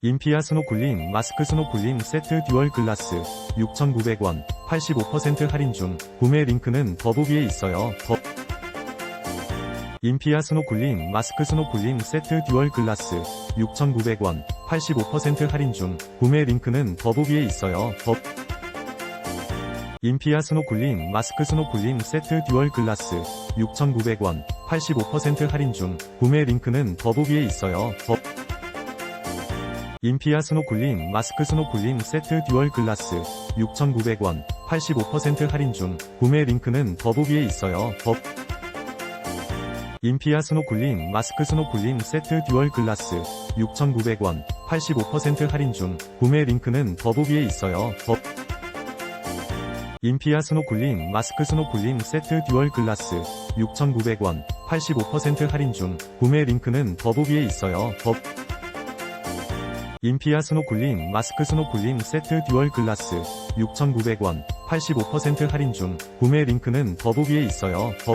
인피아 스노쿨링 마스크 스노쿨링 세트 듀얼 글라스 6,900원 85% 할인 중 구매 링크는 더보기에 있어요. 더 인피아 스노쿨링 마스크 스노쿨링 세트 듀얼 글라스 6,900원 85% 할인 중 구매 링크는 더보기에 있어요. 더 인피아 스노쿨링 마스크 스노쿨링 세트 듀얼 글라스 6,900원 85% 할인 중 구매 링크는 더보기에 있어요. 더 인피아 스노쿨링 마스크 스노쿨링 세트 듀얼 글라스 6,900원 85% 할인 중 구매 링크는 더보기에 있어요. 더 인피아 스노쿨링 마스크 스노쿨링 세트 듀얼 글라스 6,900원 85% 할인 중 구매 링크는 더보기에 있어요. 더 인피아 스노쿨링 마스크 스노쿨링 세트 듀얼 글라스 6,900원 85% 할인 중 구매 링크는 더보기에 있어요. 더 인피아 스노쿨링 마스크 스노쿨링 세트 듀얼 글라스 6,900원 85% 할인 중 구매 링크는 더보기에 있어요. 더